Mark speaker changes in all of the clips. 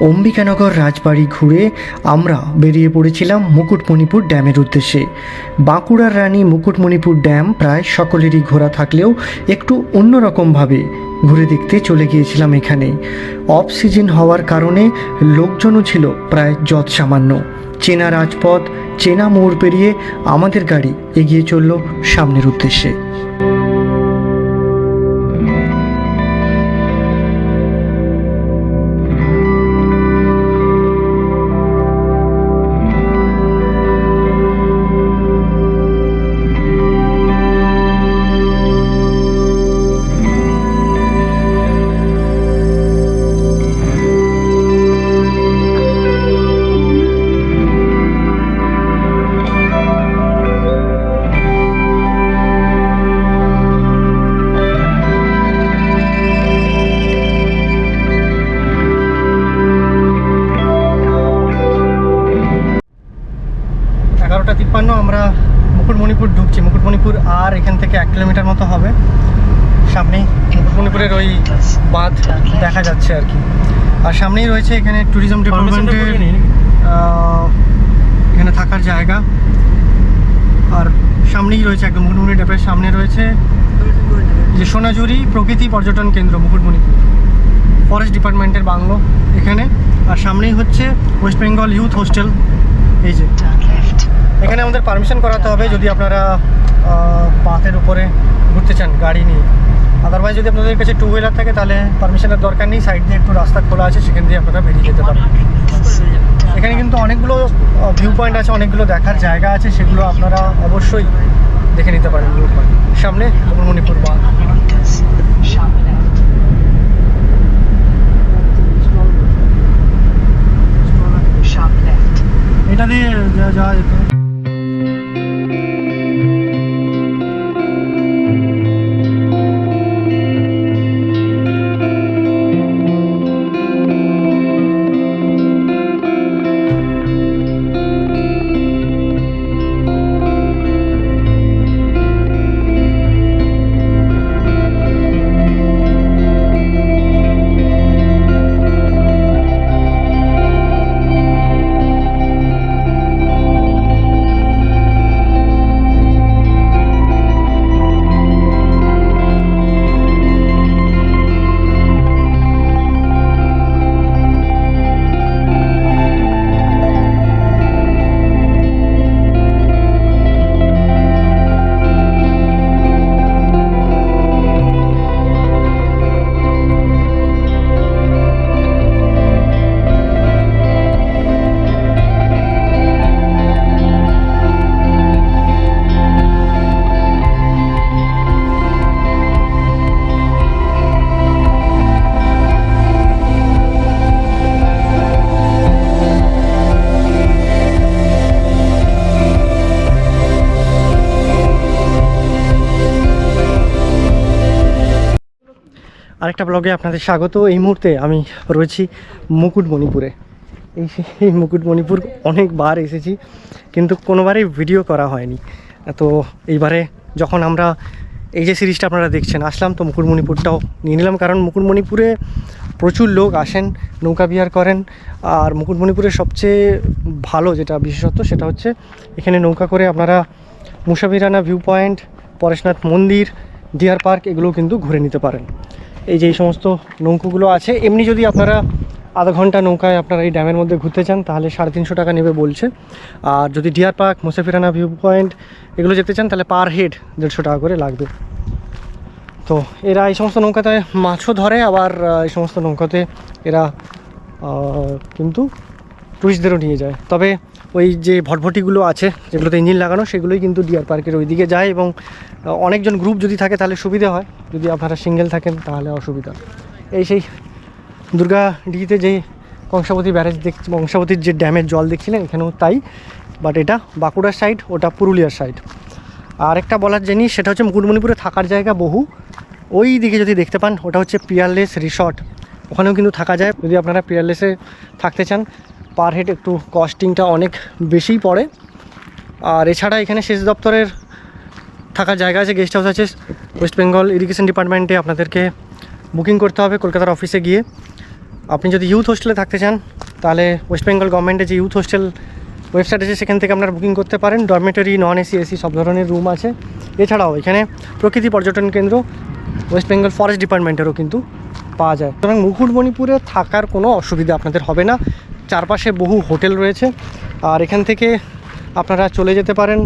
Speaker 1: অম্বিকানগর রাজবাড়ি ঘুরে আমরা বেরিয়ে পড়েছিলাম মুকুটমণিপুর ড্যামের উদ্দেশ্যে। বাঁকুড়ার রানী মুকুটমণিপুর ড্যাম প্রায় সকলেরই ঘোরা থাকলেও একটু অন্যরকমভাবে ঘুরে দেখতে চলে গিয়েছিলাম এখানে। অফ সিজন হওয়ার কারণে লোকজনও ছিল প্রায় যৎ সামান্য চেনা রাজপথ, চেনা মোড় পেরিয়ে আমাদের গাড়ি এগিয়ে চলল সামনের উদ্দেশ্যে। আর কি। আর সামনেই রয়েছে এখানে ট্যুরিজম ডিপার্টমেন্টের এখানে থাকার জায়গা। আর সামনেই রয়েছে একদম মুকুটমণি ড্যাপের সামনে রয়েছে যে সোনাঝুরি প্রকৃতি পর্যটন কেন্দ্র মুকুটমণিপুর ফরেস্ট ডিপার্টমেন্টের বাংলো এখানে। আর সামনেই হচ্ছে ওয়েস্ট বেঙ্গল ইউথ হোস্টেল এই যে। এখানে আমাদের পারমিশন করাতে হবে যদি আপনারা পাথের উপরে ঘুরতে চান গাড়ি নিয়ে। আদারওয়াইজ যদি আপনাদের কাছে টু হুইলার থাকে তাহলে পারমিশনের দরকার নেই। সাইড দিয়ে একটু রাস্তা খোলা আছে সেখান দিয়ে আপনারা বেরিয়ে যেতে পারেন এখানে কিন্তু অনেকগুলো ভিউ পয়েন্ট আছে অনেকগুলো দেখার জায়গা আছে সেগুলো আপনারা অবশ্যই দেখে নিতে পারেন। ভিউ পয়েন্ট সামনে বাঁধ।
Speaker 2: Sharp
Speaker 1: এটা দিয়ে যা- যাওয়া যেত আরেকটা ব্লগে আপনাদের স্বাগত। এই মুহূর্তে আমি রয়েছি মুকুটমণিপুরে। এই এই মুকুটমণিপুর অনেকবার এসেছি, কিন্তু কোনোবারই ভিডিও করা হয়নি। তো এইবারে যখন আমরা এই যে সিরিজটা আপনারা দেখছেন, আসলাম তো মুকুটমণিপুরটাও নিয়ে নিলাম, কারণ মুকুটমণিপুরে প্রচুর লোক আসেন, নৌকা বিহার করেন। আর মুকুটমণিপুরের সবচেয়ে ভালো যেটা বিশেষত্ব, সেটা হচ্ছে এখানে নৌকা করে আপনারা মুসাফিরানা ভিউ পয়েন্ট পরেশনাথ মন্দির, ডিয়ার পার্ক এগুলো কিন্তু ঘুরে নিতে পারেন। এই যে সমস্ত নৌকোগুলো আছে, এমনি যদি আপনারা আধা ঘণ্টা নৌকায় আপনারা এই ড্যামের মধ্যে ঘুরতে চান, তাহলে সাড়ে তিনশো টাকা নেবে বলছে। আর যদি Deer Park, Musafirana view point এগুলো যেতে চান, তাহলে পার হেড দেড়শো টাকা করে লাগবে। তো এরা এই সমস্ত নৌকাতে মাছও ধরে, আবার এই সমস্ত নৌকাতে এরা কিন্তু টুরিস্টদেরও নিয়ে যায়। তবে ওই যে ভটভটিগুলো আছে, যেগুলোতে ইঞ্জিন লাগানো, সেগুলোই কিন্তু ডিয়ার পার্কের ওই দিকে যায় এবং অনেকজন গ্রুপ যদি থাকে তাহলে সুবিধা হয়। যদি আপনারা সিঙ্গেল থাকেন তাহলে অসুবিধা। এই সেই দুর্গা ডিতে যে কংসাবতী ব্যারেজ দেখ, কংসাবতীর যে ড্যামের জল দেখছিলেন, এখানেও তাই। বাট এটা বাঁকুড়ার সাইড ওটা পুরুলিয়ার সাইড আর একটা বলার জিনিস, সেটা হচ্ছে মুকুটমণিপুরে থাকার জায়গা বহু। ওই দিকে যদি দেখতে পান, ওটা হচ্ছে পিয়ারলেস রিসর্ট ওখানেও কিন্তু থাকা যায়। যদি আপনারা পিয়ারলেসে থাকতে চান পার হেড একটু কস্টিংটা অনেক বেশিই পড়ে। আর এছাড়া এখানে সেচ দপ্তরের থাকার জায়গা আছে গেস্ট হাউস আছে। ওয়েস্ট বেঙ্গল ইরিগেশন ডিপার্টমেন্টে আপনাদেরকে বুকিং করতে হবে কলকাতার অফিসে গিয়ে। আপনি যদি ইউথ হোস্টেলে থাকতে চান, তাহলে ওয়েস্ট বেঙ্গল গভর্নমেন্টের যে ইউথ হোস্টেল ওয়েবসাইট আছে, সেখান থেকে আপনারা বুকিং করতে পারেন। ডরমেটরি নন এসি এসি সব ধরনের রুম আছে। এছাড়াও এখানে প্রকৃতি পর্যটন কেন্দ্র ওয়েস্ট বেঙ্গল ফরেস্ট ডিপার্টমেন্টেরও কিন্তু পাওয়া যায়। সুতরাং মুকুটমণিপুরে থাকার কোনো অসুবিধা আপনাদের হবে না। চারপাশে বহু হোটেল রয়েছে। আর এখান থেকে আপনারা চলে যেতে পারেন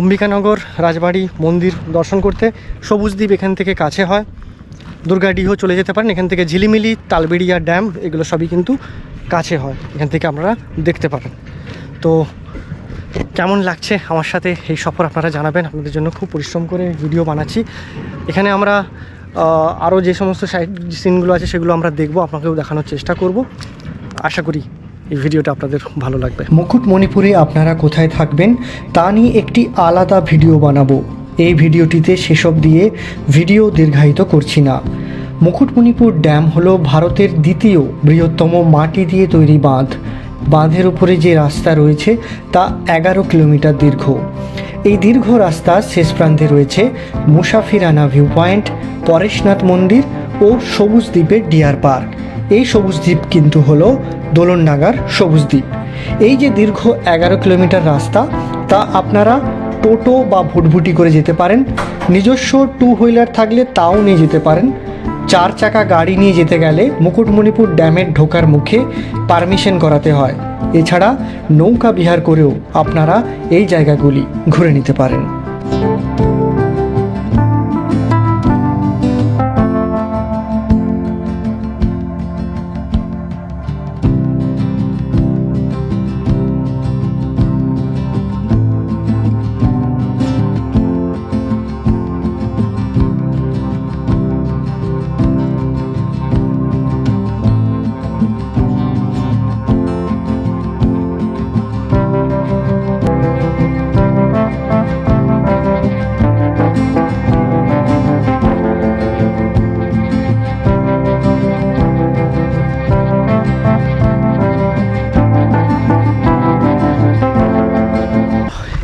Speaker 1: অম্বিকানগর, রাজবাড়ি, মন্দির দর্শন করতে। সবুজ দ্বীপ এখান থেকে কাছে হয়। দুর্গাডিহ চলে যেতে পারেন। এখান থেকে ঝিলিমিলি, তালবেড়িয়া ড্যাম এগুলো সবই কিন্তু কাছে হয়। এখান থেকে আপনারা দেখতে পারেন। তো কেমন লাগছে আমার সাথে এই সফর আপনারা জানাবেন। আপনাদের জন্য খুব পরিশ্রম করে ভিডিও বানাচ্ছি। এখানে আমরা আরও যে সমস্ত সাইড সিনগুলো আছে সেগুলো আমরা দেখব। আপনাকেও দেখানোর চেষ্টা করব। আশা করি এই ভিডিওটা আপনাদের ভালো লাগবে। মুকুটমণিপুরে আপনারা কোথায় থাকবেন তা নিয়ে একটি আলাদা ভিডিও বানাবো। এই ভিডিওটিতে সেসব দিয়ে ভিডিও দীর্ঘায়িত করছি না। মুকুটমণিপুর ড্যাম হলো ভারতের দ্বিতীয় বৃহত্তম মাটি দিয়ে তৈরি বাঁধ। বাঁধের উপরে যে রাস্তা রয়েছে তা এগারো কিলোমিটার দীর্ঘ। এই দীর্ঘ রাস্তার শেষ প্রান্তে রয়েছে মুসাফিরানা ভিউ পয়েন্ট পরেশনাথ মন্দির ও সবুজ দ্বীপের ডিয়ার পার্ক এই সবুজ দ্বীপ কিন্তু হলো দোলনডাঙ্গার সবুজ দ্বীপ। এই যে দীর্ঘ এগারো কিলোমিটার রাস্তা, তা আপনারা টোটো বা ভুটভুটি করে যেতে পারেন। নিজস্ব টু হুইলার থাকলে তাও নিয়ে যেতে পারেন। চার চাকা গাড়ি নিয়ে যেতে গেলে মুকুটমণিপুর ড্যামের ঢোকার মুখে পারমিশন করাতে হয়। এছাড়া নৌকা বিহার করেও আপনারা এই জায়গাগুলি ঘুরে নিতে পারেন।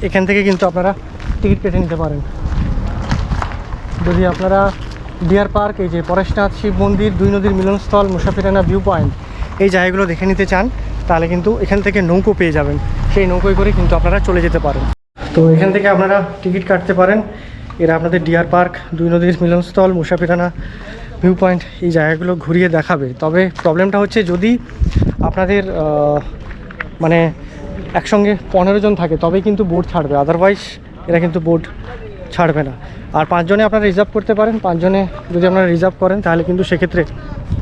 Speaker 1: এখান থেকে কিন্তু আপনারা টিকিট কেটে নিতে পারেন। যদি আপনারা ডিয়ার পার্ক, এই যে পরেশনাথ শিব মন্দির, দুই নদীর মিলনস্থল, মুসাফিরানা ভিউ পয়েন্ট এই জায়গাগুলো দেখে নিতে চান, তাহলে কিন্তু এখান থেকে নৌকো পেয়ে যাবেন। সেই নৌকোয় করে কিন্তু আপনারা চলে যেতে পারেন। তো এখান থেকে আপনারা টিকিট কাটতে পারেন। এরা আপনাদের ডিয়ার পার্ক, দুই নদীর মিলনস্থল, মুসাফিরানা ভিউ পয়েন্ট এই জায়গাগুলো ঘুরিয়ে দেখাবে। তবে প্রবলেমটা হচ্ছে যদি আপনাদের মানে একসঙ্গে পনেরো জন থাকে, তবেই কিন্তু বোট ছাড়বে। আদারওয়াইজ এরা কিন্তু বোর্ড ছাড়বে না। আর পাঁচজনে আপনারা রিজার্ভ করতে পারেন, পাঁচজনে যদি আপনারা রিজার্ভ করেন, তাহলে কিন্তু সেক্ষেত্রে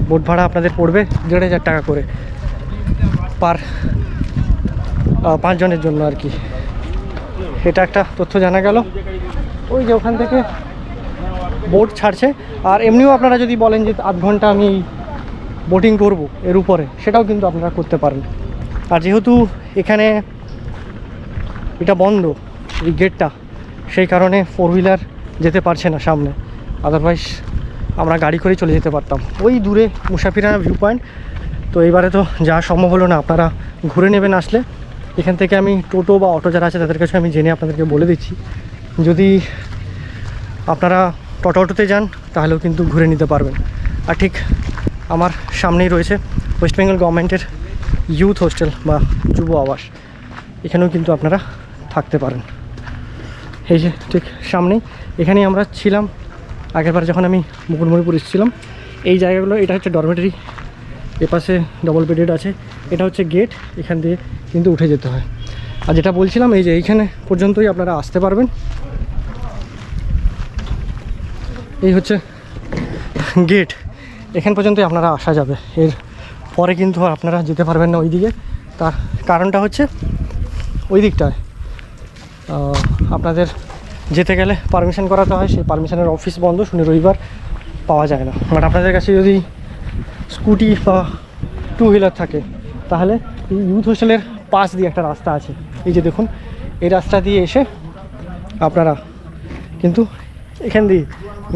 Speaker 1: বোট ভাড়া আপনাদের পড়বে দেড় হাজার টাকা করে পার পাঁচজনের জন্য আর কি। এটা একটা তথ্য জানা গেল। ওই যে ওখান থেকে বোট ছাড়ছে। আর এমনিও আপনারা যদি বলেন যে আধ ঘণ্টা আমি বোটিং করব এর উপরে, সেটাও কিন্তু আপনারা করতে পারেন। আর যেহেতু এখানে এটা বন্ধ, এই গেটটা সেই কারণে ফোর হুইলার যেতে পারছে না সামনে। আদারওয়াইজ আমরা গাড়ি করে চলে যেতে পারতাম। ওই দূরে মুসাফিরানা ভিউ পয়েন্ট তো এবারে তো যাওয়া সম্ভব হলো না, আপনারা ঘুরে নেবেন আসলে। এখান থেকে আমি টোটো বা অটো যারা আছে, তাদের কাছে আমি জেনে আপনাদেরকে বলে দিচ্ছি। যদি আপনারা টোটো অটোতে যান, তাহলেও কিন্তু ঘুরে নিতে পারবেন। আর ঠিক আমার সামনেই রয়েছে ওয়েস্ট বেঙ্গল গভর্নমেন্টের ইউথ হোস্টেল বা যুব আবাস। এখানেও কিন্তু আপনারা থাকতে পারেন। এই যে ঠিক সামনেই, এখানেই আমরা ছিলাম। আগেরবার যখন আমি মুকুটমণিপুর এসেছিলাম, এই জায়গাগুলো, এটা হচ্ছে ডরমেটারি এপাশে ডবল বেডেড আছে। এটা হচ্ছে গেট এখান দিয়ে কিন্তু উঠে যেতে হয়। আর যেটা বলছিলাম, এই যে এইখানে পর্যন্তই আপনারা আসতে পারবেন। এই হচ্ছে গেট এখান পর্যন্তই আপনারা আসা যাবে। এর পরে কিন্তু আপনারা যেতে পারবেন না ওই দিকে তার কারণটা হচ্ছে ওই দিকটায়। আপনাদের যেতে গেলে পারমিশন করাতে হয়, সেই পারমিশনের অফিস বন্ধ, শনি রবিবার পাওয়া যায় না। বাট আপনাদের কাছে যদি স্কুটি বা টু হুইলার থাকে, তাহলে ইউথ হোস্টেলের পাশ দিয়ে একটা রাস্তা আছে। এই যে দেখুন, এই রাস্তা দিয়ে এসে আপনারা কিন্তু এখান দিয়ে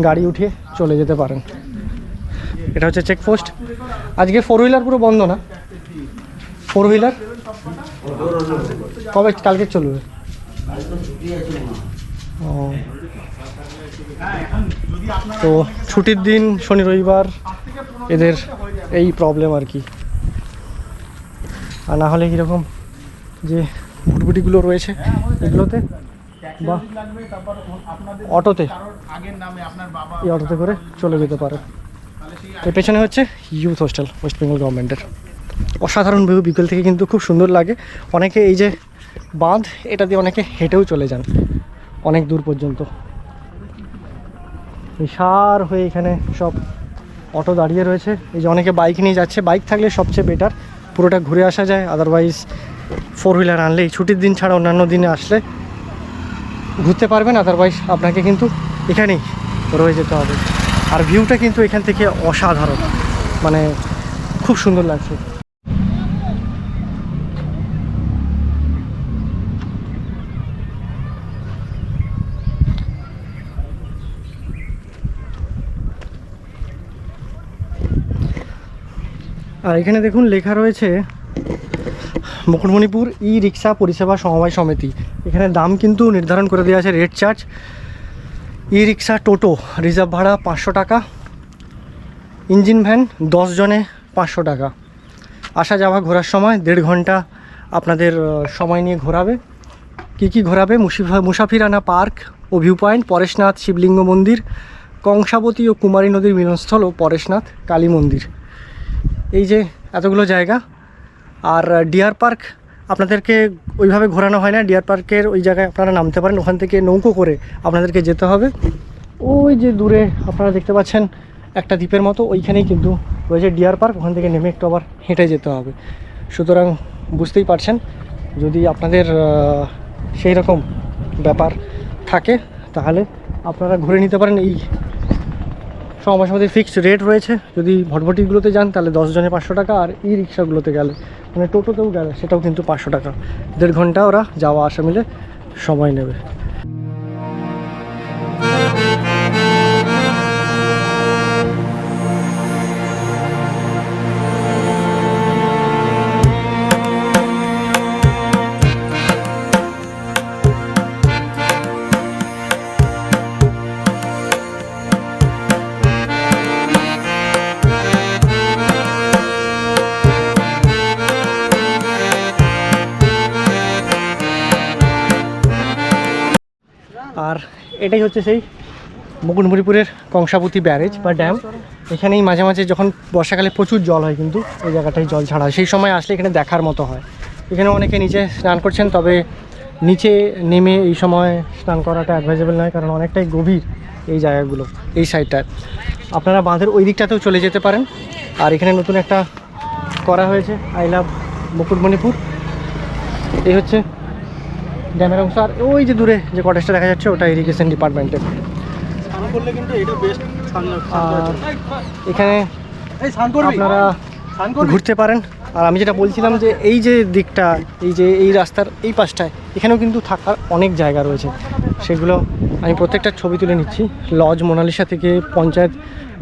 Speaker 1: গাড়ি উঠিয়ে চলে যেতে পারেন। এটা হচ্ছে চেকপোস্ট আজকে ফোর হুইলার পুরো বন্ধ না? ফোর হুইলার কবে কালকে চলবে? ও। তো ছুটির দিন শনি রবিবার এদের এই প্রবলেম আর কি। আর না হলে কীরকম যে ভুটভুটিগুলো রয়েছে এগুলোতে? বা অটোতে? এই অটোতে করে চলে যেতে পারে। এর পেছনে হচ্ছে ইউথ হোস্টেল ওয়েস্ট বেঙ্গল গভর্নমেন্টের অসাধারণ ভিউ বিকেল থেকে কিন্তু খুব সুন্দর লাগে। অনেকে এই যে বাঁধ, এটা দিয়ে অনেকে হেঁটেও চলে যান, অনেক দূর পর্যন্ত। সার হয়ে এখানে সব অটো দাঁড়িয়ে রয়েছে। এই যে অনেকে বাইক নিয়ে যাচ্ছে। বাইক থাকলে সবচেয়ে বেটার পুরোটা ঘুরে আসা যায়। আদারওয়াইজ ফোর হুইলার আনলে ছুটির দিন ছাড়া অন্যান্য দিনে আসলে ঘুরতে পারবেন। আদারওয়াইজ আপনাকে কিন্তু এখানেই রয়ে যেতে হবে। আর ভিউটা কিন্তু এখান থেকে অসাধারণ। মানে খুব সুন্দর লাগছে। আর এখানে দেখুন লেখা রয়েছে মুকুটমণিপুর ই রিক্সা পরিষেবা সমবায় সমিতি। এখানে দাম কিন্তু নির্ধারণ করে দেওয়া আছে, rate charge e rickshaw toto, reserve ভাড়া পাঁচশো টাকা, ইঞ্জিন ভ্যান জনে পাঁচশো টাকা। আসা যাওয়া ঘোরার সময় দেড় ঘণ্টা আপনাদের সময় নিয়ে ঘোরাবে। কী কী ঘোরাবে? মুসিফা মুসাফিরানা পার্ক ও ভিউ পয়েন্ট পরেশনাথ, শিবলিঙ্গ মন্দির, কংসাবতী ও কুমারী নদীর মিলনস্থল ও পরেশনাথ, কালী মন্দির। এই যে এতগুলো জায়গা। আর ডিয়ার পার্ক আপনাদেরকে ওইভাবে ঘোরানো হয় না, ডিয়ার পার্কের ওই জায়গায় আপনারা নামতে পারেন, ওখান থেকে নৌকো করে আপনাদেরকে যেতে হবে। ওই যে দূরে আপনারা দেখতে পাচ্ছেন একটা দ্বীপের মতো, ওইখানেই কিন্তু রয়েছে ডিয়ার পার্ক, ওখান থেকে নেমে একটু আবার হেঁটে যেতে হবে। সুতরাং বুঝতেই পারছেন, যদি আপনাদের সেই রকম ব্যাপার থাকে, তাহলে আপনারা ঘুরে নিতে পারেন। এই সময় মধ্যে ফিক্সড রেট রয়েছে। যদি ভটভটিগুলোতে যান, তাহলে দশ জনে পাঁচশো টাকা, আর ই রিক্সাগুলোতে গেলে মানে টোটোতেও গেলে সেটাও কিন্তু পাঁচশো টাকা। দেড় ঘণ্টা ওরা যাওয়া আসা মিলে সময় নেবে। এটাই হচ্ছে সেই মুকুটমণিপুরের কংসাবতী ব্যারেজ বা ড্যাম। এখানেই মাঝে মাঝে যখন বর্ষাকালে প্রচুর জল হয় কিন্তু এই জায়গাটায় জল ছাড়া হয়। সেই সময় আসলে এখানে দেখার মতো হয়। এখানে অনেকে নিচে স্নান করছেন, তবে নিচে নেমে এই সময় স্নান করাটা অ্যাডভাইজেবল নয়, কারণ অনেকটাই গভীর এই জায়গাগুলো, এই সাইডটায় আপনারা বাঁধের ওই দিকটাতেও চলে যেতে পারেন। আর এখানে নতুন একটা করা হয়েছে, আই লাভ মুকুটমণিপুর। এই হচ্ছে ড্যামের অংশ। আর ওই যে দূরে যে কটেজটা দেখা যাচ্ছে ওটা ইরিগেশন ডিপার্টমেন্টের
Speaker 3: কিন্তু বেস্ট
Speaker 1: আর এখানে আপনারা ঘুরতে পারেন। আর আমি যেটা বলছিলাম যে এই যে দিকটা এই যে এই রাস্তার এই পাশটায় এখানেও কিন্তু থাকার অনেক জায়গা রয়েছে। সেগুলো আমি প্রত্যেকটা ছবি তুলে নিচ্ছি। লজ মোনালিসা থেকে পঞ্চায়েত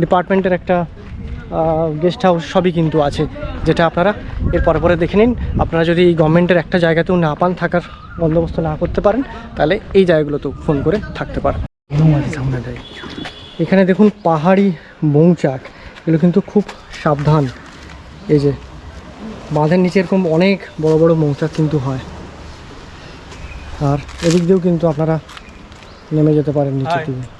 Speaker 1: ডিপার্টমেন্টের একটা গেস্ট হাউস সবই কিন্তু আছে যেটা আপনারা এর পরে পরে দেখে নিন। আপনারা যদি এই গভর্নমেন্টের একটা জায়গাতেও না পান থাকার বন্দোবস্ত না করতে পারেন তাহলে এই জায়গাগুলোতেও ফোন করে থাকতে পারেন। এখানে দেখুন পাহাড়ি মৌচাক এগুলো কিন্তু খুব সাবধান। এই যে বাঁধের নিচে এরকম অনেক বড় বড় মৌচাক কিন্তু হয়। আর এদিক দিয়েও কিন্তু আপনারা নেমে যেতে পারেন নিচের দিকে।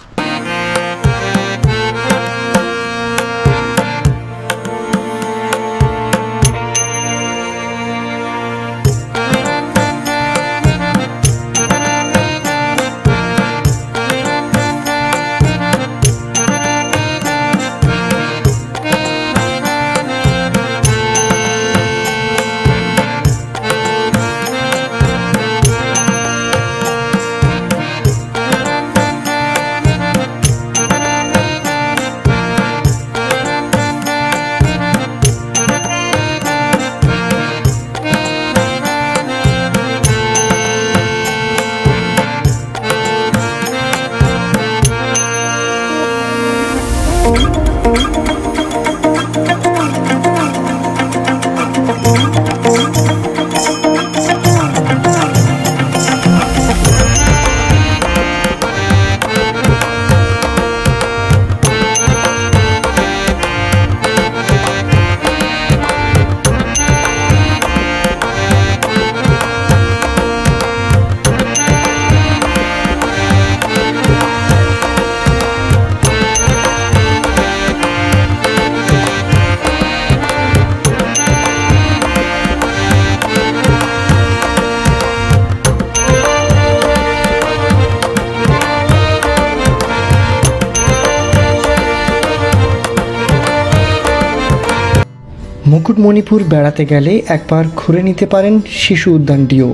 Speaker 1: মুকুটমণিপুর বেড়াতে গেলে একবার ঘুরে নিতে পারেন শিশু উদ্যানটিও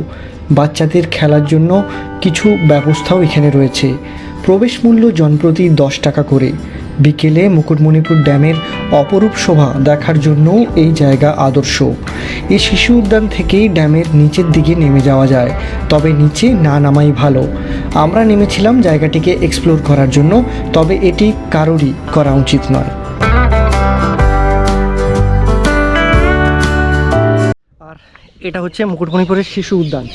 Speaker 1: বাচ্চাদের খেলার জন্য কিছু ব্যবস্থাও এখানে রয়েছে। প্রবেশ মূল্য জনপ্রতি দশ টাকা করে। বিকেলে মুকুটমণিপুর ড্যামের অপরূপ শোভা দেখার জন্য এই জায়গা আদর্শ। এই শিশু উদ্যান থেকেই ড্যামের নিচের দিকে নেমে যাওয়া যায়, তবে নিচে না নামাই ভালো। আমরা নেমেছিলাম জায়গাটিকে এক্সপ্লোর করার জন্য, তবে এটি কারোরই করা উচিত নয়। এটা হচ্ছে মুকুটমণিপুরের শিশু উদ্যান।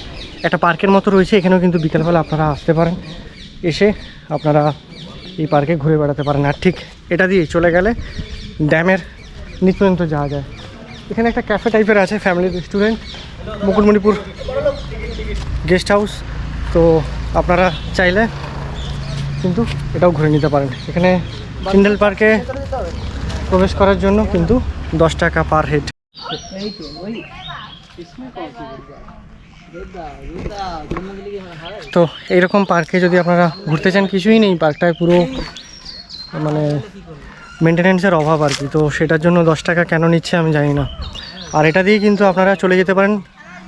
Speaker 1: একটা পার্কের মতো রয়েছে, এখানেও কিন্তু বিকেলবেলা আপনারা আসতে পারেন। এসে আপনারা এই পার্কে ঘুরে বেড়াতে পারেন। আর ঠিক এটা দিয়ে চলে গেলে ড্যামের নিচ পর্যন্ত যাওয়া যায়। এখানে একটা ক্যাফে টাইপের আছে, family restaurant, Mukutmanipur guest house. তো আপনারা চাইলে কিন্তু এটাও ঘুরে নিতে পারেন। এখানে চিন্ডেল পার্কে প্রবেশ করার জন্য কিন্তু দশ টাকা পার হেড। তো এইরকম পার্কে যদি আপনারা ঘুরতে চান, কিছুই নেই। পার্কটায় পুরো মানে মেনটেনেন্সের অভাব আর কি। তো সেটার জন্য দশ টাকা কেন নিচ্ছে আমি জানি না। আর এটা দিয়ে কিন্তু আপনারা চলে যেতে পারেন।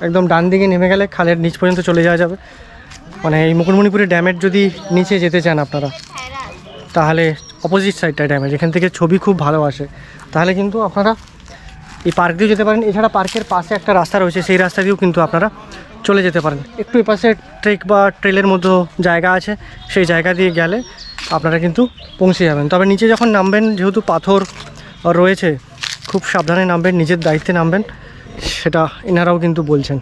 Speaker 1: একদম ডান দিকে নেমে গেলে খালের নিচ পর্যন্ত চলে যাওয়া যাবে। মানে এই মুকুটমণিপুরের ড্যামের যদি নিচে যেতে চান আপনারা, তাহলে অপোজিট সাইডটা ড্যামেজ এখান থেকে ছবি খুব ভালো আসে। তাহলে কিন্তু আপনারা এই পার্ক দিয়ে যেতে পারেন। এছাড়া পার্কের পাশে একটা রাস্তা রয়েছে, সেই রাস্তা দিয়েও কিন্তু আপনারা চলে যেতে পারেন। একটু এপাশে ট্রেক বা ট্রেলের মতো জায়গা আছে, সেই জায়গা দিয়ে গেলে আপনারা কিন্তু পৌঁছে যাবেন। তবে নিচে যখন নামবেন, যেহেতু পাথর রয়েছে, খুব সাবধানে নামবেন, নিজের দায়িত্বে নামবেন, সেটা এনারাও কিন্তু বলছেন।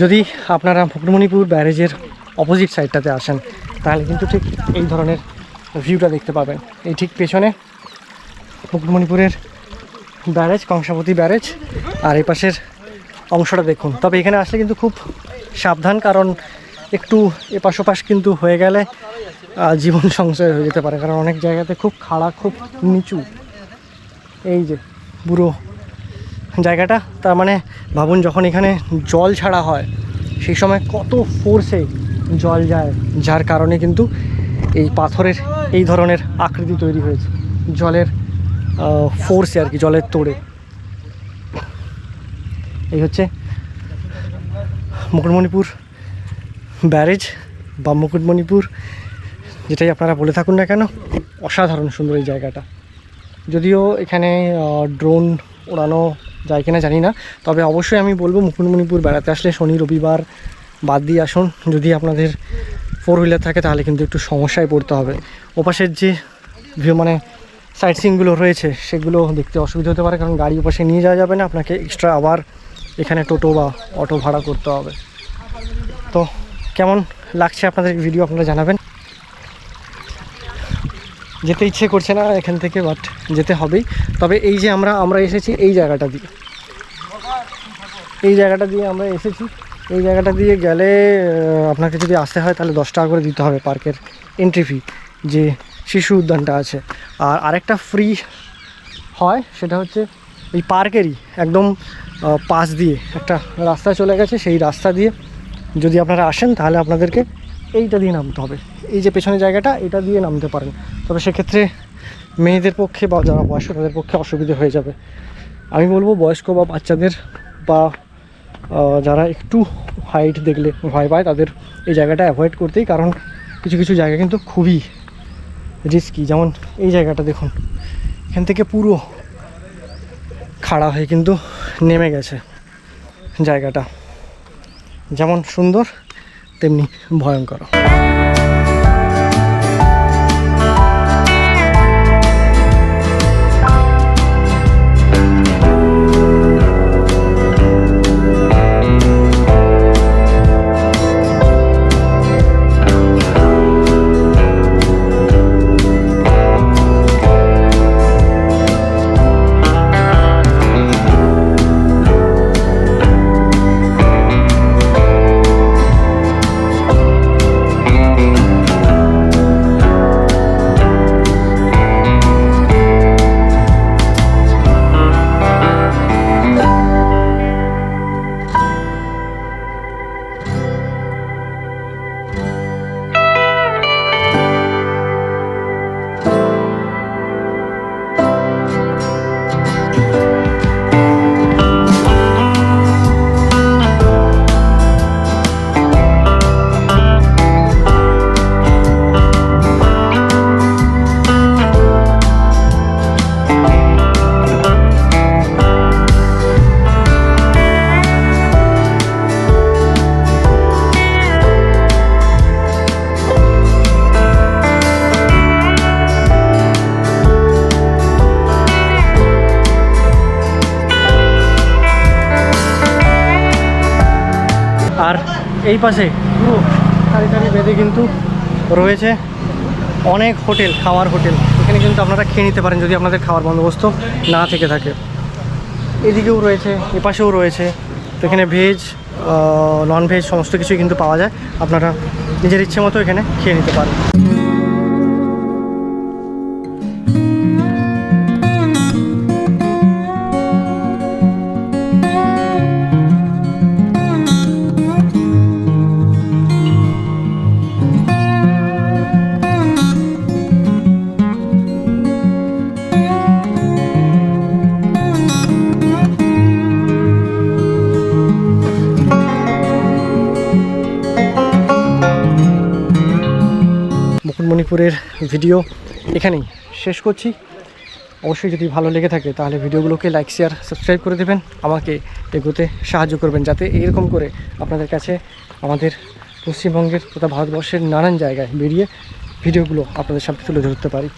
Speaker 1: যদি আপনারা মুকুটমণিপুর ব্যারেজের অপোজিট সাইডটাতে আসেন, তাহলে কিন্তু ঠিক এই ধরনের ভিউটা দেখতে পাবেন। এই ঠিক পেছনে মুকুটমণিপুরের ব্যারেজ, কংসাবতী ব্যারেজ, আর এই পাশের অংশটা দেখুন। তবে এখানে আসলে কিন্তু খুব সাবধান, কারণ একটু এপাশ ওপাশ কিন্তু হয়ে গেলে জীবন সংশয় হয়ে যেতে পারে, কারণ অনেক জায়গাতে খুব খাড়া, খুব নিচু। এই যে পুরো জায়গাটা, তার মানে ভাবুন যখন এখানে জল ছাড়া হয়, সেই সময় কত ফোর্সে জল যায়, যার কারণে কিন্তু এই পাথরের, এই ধরনের আকৃতি তৈরি হয়েছে। জলের ফোর্সে আর কি, জলের তোড়ে। এই হচ্ছে মুকুটমণিপুর ব্যারেজ বা মুকুটমণিপুর, যেটাই আপনারা বলে থাকুন না কেন, অসাধারণ সুন্দর এই জায়গাটা। যদিও এখানে ড্রোন ওড়ানো যায় কিনা জানি না। তবে অবশ্যই আমি বলব, মুকুটমণিপুর বেড়াতে আসলে শনি, রবিবার বাদ দিয়ে আসুন। যদি আপনাদের ফোর হুইলার থাকে, তাহলে কিন্তু একটু সমস্যায় পড়তে হবে। ওপাশের যে ভিউ মানে সাইট সিনগুলো রয়েছে, সেগুলো দেখতে অসুবিধা হতে পারে, কারণ গাড়ি ওপাশে নিয়ে যাওয়া যাবে না। আপনাকে এক্সট্রা আবার এখানে টোটো বা অটো ভাড়া করতে হবে। তো কেমন লাগছে আপনাদের ভিডিও আপনারা জানাবেন। যেতে ইচ্ছে করছে না এখান থেকে বাট যেতে হবেই। তবে এই যে আমরা আমরা এসেছি এই জায়গাটা দিয়ে। এই জায়গাটা দিয়ে আমরা এসেছি। এই জায়গাটা দিয়ে গেলে আপনাকে যদি আসতে হয়, তাহলে দশ টাকা করে দিতে হবে পার্কের এন্ট্রি ফি যে শিশু উদ্যানটা আছে। আর আরেকটা ফ্রি হয়, সেটা হচ্ছে এই পার্কেরই, একদম পাশ দিয়ে। একটা রাস্তা চলে গেছে, সেই রাস্তা দিয়ে। যদি আপনারা আসেন, তাহলে আপনাদেরকে এইটা দিয়ে নামতে হবে। এই যে পেছনের জায়গাটা, এটা দিয়ে নামতে পারেন। তবে সেক্ষেত্রে মেয়েদের পক্ষে বা যারা বয়স্ক, তাদের পক্ষে অসুবিধে হয়ে যাবে। আমি বলব, বয়স্ক বা বাচ্চাদের বা যারা একটু হাইট দেখলে ভয় পায়, তাদের এই জায়গাটা অ্যাভয়েড করতেই, কারণ কিছু কিছু জায়গা কিন্তু খুবই রিস্কি যেমন এই জায়গাটা দেখুন, এখান থেকে পুরো খাড়া হয়ে কিন্তু নেমে গেছে জায়গাটা। যেমন সুন্দর তেমনি ভয়ঙ্কর। এই পাশে পুরো সারি সারি বেঁধে কিন্তু রয়েছে অনেক হোটেল, খাওয়ার হোটেল। এখানে কিন্তু আপনারা খেয়ে নিতে পারেন যদি আপনাদের খাওয়ার বন্দোবস্ত না থেকে থাকে। এদিকেও রয়েছে, এপাশেও রয়েছে। তো এখানে ভেজ নন ভেজ সমস্ত কিছুই কিন্তু পাওয়া যায়। আপনারা নিজের ইচ্ছে মতো এখানে খেয়ে নিতে পারেন। মুকুটমণিপুরের ভিডিও এখানেই শেষ করছি। অবশ্যই যদি ভালো লেগে থাকে তাহলে ভিডিওগুলোকে লাইক, শেয়ার, সাবস্ক্রাইব করে দেবেন। আমাকে এগোতে সাহায্য করবেন যাতে এরকম করে আপনাদের কাছে আমাদের পশ্চিমবঙ্গের তথা ভারতবর্ষের নানান জায়গায় বেরিয়ে ভিডিওগুলো আপনাদের সামনে তুলে ধরতে পারি।